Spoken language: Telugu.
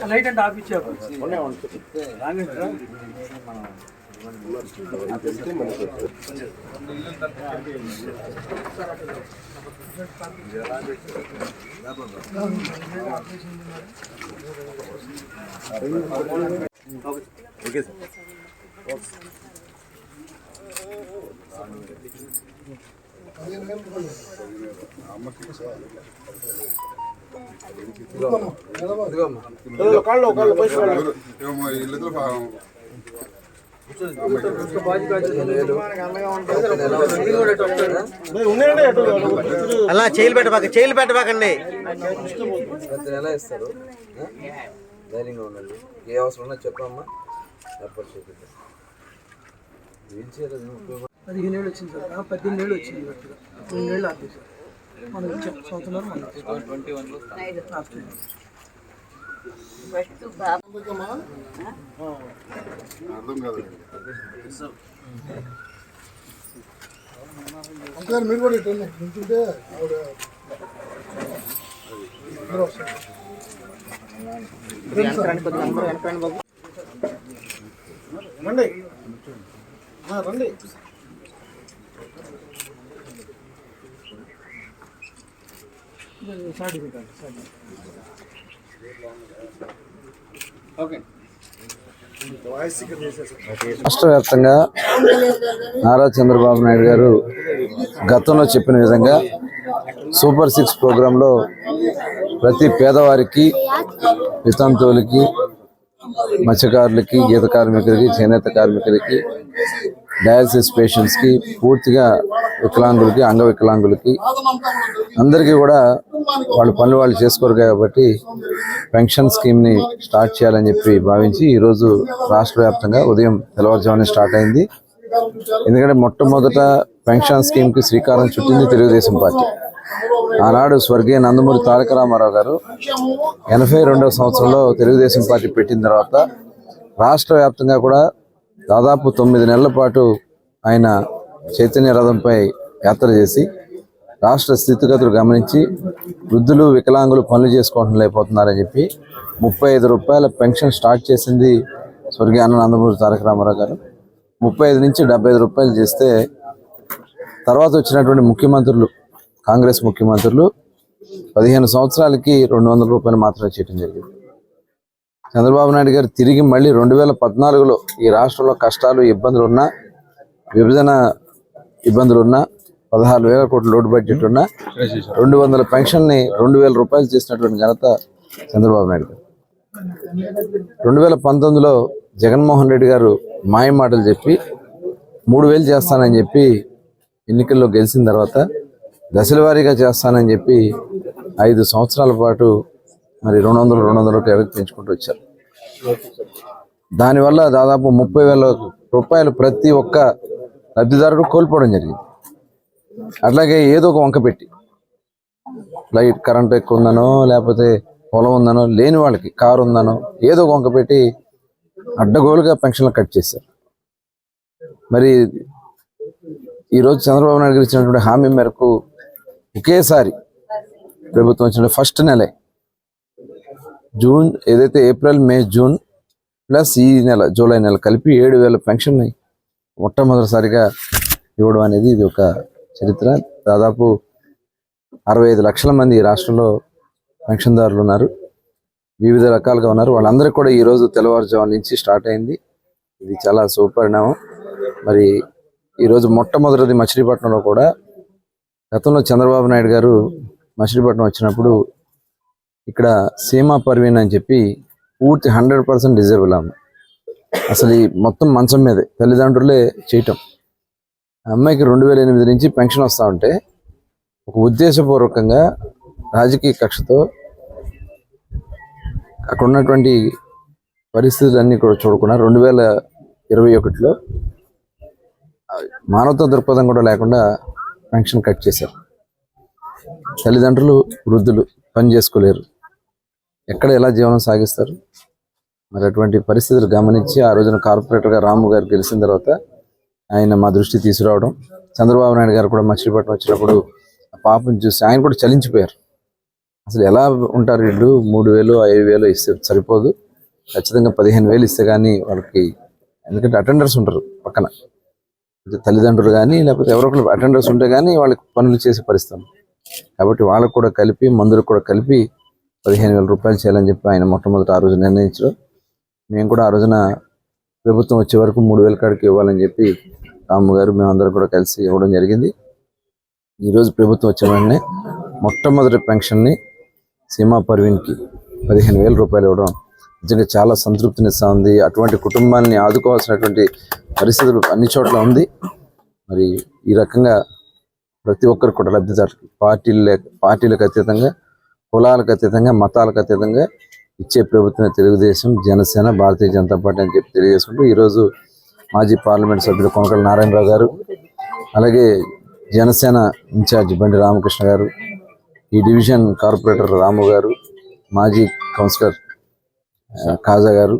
లైట్ అంటే ఆఫ్ ఇచ్చారు ఏమో వీళ్ళిద్దరు ఫా- అలా చేయలు పెట్టబాక చేయలు పెట్టబాకండి. ప్రతి నెల ఇస్తారు? ధైర్యంగా ఉండండి. ఏ అవసరం ఉన్నా చెప్పమ్మా. ఏర్పాటు చేపిద్దాం. వీల్ చైర్ పదిహేను ఏళ్ళు వచ్చింది సార్. పద్దెనిమిది ఏళ్ళు వచ్చింది రెండు ఏళ్ళు ఆపేసారు మనం ఇచ్చాం సంవత్సరం అర్థం కాదు మీరు కూడా ఇటు నించుంటే ఆవిడ రండి రండి. సైడ్ రాష్ట్ర వ్యాప్తంగా నారా చంద్రబాబు నాయుడు గారు గతంలో చెప్పిన విధంగా సూపర్ సిక్స్ ప్రోగ్రాంలో ప్రతి పేదవారికి వితంతువులకి మత్స్యకారులకి గీత కార్మికులకి చేనేత కార్మికులకి డయాలసిస్ పేషెంట్స్కి పూర్తిగా వికలాంగులకి అంగవికలాంగులకి అందరికీ కూడా వాళ్ళ పనులు వాళ్ళు చేసుకోరు కాబట్టి పెన్షన్ స్కీమ్ని స్టార్ట్ చేయాలని చెప్పి భావించి ఈరోజు రాష్ట్ర వ్యాప్తంగా ఉదయం తెల్లవారుజామున స్టార్ట్ అయింది. ఎందుకంటే మొట్టమొదట పెన్షన్ స్కీమ్కి శ్రీకారం చుట్టింది తెలుగుదేశం పార్టీ. ఆనాడు స్వర్గీయ నందమూరి తారక రామారావు గారు ఎనభై రెండవ సంవత్సరంలో తెలుగుదేశం పార్టీ పెట్టిన తర్వాత రాష్ట్ర వ్యాప్తంగా కూడా దాదాపు తొమ్మిది నెలల పాటు ఆయన చైతన్య రథంపై యాత్ర చేసి రాష్ట్ర స్థితిగతులు గమనించి వృద్ధులు వికలాంగులు పనులు చేసుకోవడం లేకపోతున్నారని చెప్పి ముప్పై ఐదు రూపాయల పెన్షన్ స్టార్ట్ చేసింది స్వర్గీయ అన్న నందమూరి తారక రామారావు గారు. ముప్పై ఐదు నుంచి డెబ్బై ఐదు రూపాయలు చేస్తే తర్వాత వచ్చినటువంటి ముఖ్యమంత్రులు కాంగ్రెస్ ముఖ్యమంత్రులు పదిహేను సంవత్సరాలకి రెండు వందల రూపాయలు మాత్రమే చేయడం జరిగింది. చంద్రబాబు నాయుడు గారు తిరిగి మళ్ళీ రెండు వేల పద్నాలుగులో ఈ రాష్ట్రంలో కష్టాలు ఇబ్బందులు ఉన్నా విభజన ఇబ్బందులు ఉన్నా పదహారు వేల కోట్ల లోటు బడ్జెట్ ఉన్నా రెండు వందల పెన్షన్ని రెండు వేల రూపాయలు చేసినటువంటి ఘనత చంద్రబాబు నాయుడు గారు. రెండు వేల పంతొమ్మిదిలో జగన్మోహన్ రెడ్డి గారు మాయ మాటలు చెప్పి మూడు వేలు చేస్తానని చెప్పి ఎన్నికల్లో గెలిచిన తర్వాత దశల వారీగా చేస్తానని చెప్పి ఐదు సంవత్సరాల పాటు మరి రెండు వందలు రెండు వందల రూపాయలు పెంచుకుంటూ వచ్చారు. దానివల్ల దాదాపు ముప్పై వేల రూపాయలు ప్రతి ఒక్క లబ్ధిదారుడు కోల్పోవడం జరిగింది. అట్లాగే ఏదో ఒక వంక పెట్టి. లైట్ కరెంట్ ఎక్కువ ఉందనో లేకపోతే పొలం ఉందనో లేని వాళ్ళకి కారు ఉందనో ఏదో ఒక వంక పెట్టి అడ్డగోలుగా పెన్షన్లు కట్ చేశారు. మరి ఈరోజు చంద్రబాబు నాయుడు గారు ఇచ్చినటువంటి హామీ మేరకు ఒకేసారి ప్రభుత్వం ఇచ్చిన ఫస్ట్ నెలే జూన్ ఏదైతే ఏప్రిల్ మే జూన్ ప్లస్ ఈ నెల జూలై నెల కలిపి ఏడు వేల పెన్షన్ మొట్టమొదటిసారిగా ఇవ్వడం అనేది ఇది ఒక చరిత్ర. దాదాపు అరవై ఐదు లక్షల మంది ఈ రాష్ట్రంలో పెన్షన్దారులు ఉన్నారు. వివిధ రకాలుగా ఉన్నారు. వాళ్ళందరికీ కూడా ఈరోజు తెల్లవారుజాము నుంచి స్టార్ట్ అయింది. ఇది చాలా సుపరిణామం మరి ఈరోజు మొట్టమొదటిది మచిలీపట్నంలో కూడా. గతంలో చంద్రబాబు నాయుడు గారు మచిలీపట్నం వచ్చినప్పుడు ఇక్కడ సీమా పర్వీన్ అని చెప్పి పూర్తి హండ్రెడ్ పర్సెంట్ డిజేబుల్ ఆమె. అసలు ఈ మొత్తం మంచం మీదే తల్లిదండ్రులే చేయటం. ఆ అమ్మాయికి రెండు వేల ఎనిమిది నుంచి పెన్షన్ వస్తూ ఉంటే ఒక ఉద్దేశపూర్వకంగా రాజకీయ కక్షతో అక్కడ ఉన్నటువంటి పరిస్థితులన్నీ కూడా చూడకుండా రెండు వేల ఇరవై ఒకటిలో మానవతా దృక్పథం కూడా లేకుండా పెన్షన్ కట్ చేశారు. తల్లిదండ్రులు వృద్ధులు పని చేసుకోలేరు. ఎక్కడ ఎలా జీవనం సాగిస్తారు? మరి అటువంటి పరిస్థితులు గమనించి ఆ రోజున కార్పొరేటర్గా రాము గారు గెలిచిన తర్వాత ఆయన మా దృష్టి తీసుకురావడం. చంద్రబాబు నాయుడు గారు కూడా మచిలీపట్నం వచ్చినప్పుడు పాపం పాపను చూసి ఆయన కూడా చలించిపోయారు. అసలు ఎలా ఉంటారు వీళ్ళు? మూడు వేలు ఐదు వేలు ఇస్తే సరిపోదు. ఖచ్చితంగా పదిహేను వేలు ఇస్తే కానీ వాళ్ళకి ఎందుకంటే అటెండర్స్ ఉంటారు పక్కన. తల్లిదండ్రులు కానీ లేకపోతే ఎవరో ఒకరు అటెండర్స్ ఉంటే కానీ వాళ్ళకి పనులు చేసే పరిస్థితి. కాబట్టి వాళ్ళకు కూడా కలిపి మందులకు కూడా కలిపి పదిహేను వేల రూపాయలు చేయాలని చెప్పి ఆయన మొట్టమొదటి ఆ రోజు నిర్ణయించారు. మేము కూడా ఆ రోజున ప్రభుత్వం వచ్చే వరకు మూడు వేల కాడికి ఇవ్వాలని చెప్పి రాము గారు మేమందరం కూడా కలిసి ఇవ్వడం జరిగింది. ఈరోజు ప్రభుత్వం వచ్చిన వెంటనే మొట్టమొదటి పెన్షన్ని సీమా పర్వీన్కి పదిహేను వేల రూపాయలు ఇవ్వడం నిజంగా చాలా సంతృప్తినిస్తూ ఉంది అటువంటి కుటుంబాన్ని ఆదుకోవాల్సినటువంటి పరిస్థితులు అన్ని చోట్ల ఉంది. మరి ఈ రకంగా ప్రతి ఒక్కరు కూడా లబ్ధిదారులు పార్టీలు పార్టీలకు అతీతంగా కులాలకు అతీతంగా మతాలకు అతీతంగా ఇచ్చే ప్రభుత్వం తెలుగుదేశం జనసేన భారతీయ జనతా పార్టీ అని చెప్పి తెలియజేసుకుంటూ ఈరోజు మాజీ పార్లమెంట్ సభ్యులు కొనకల నారాయణరావు గారు అలాగే జనసేన ఇన్ఛార్జ్ బండి రామకృష్ణ గారు ఈ డివిజన్ కార్పొరేటర్ రాము గారు మాజీ కౌన్సిలర్ కాజా గారు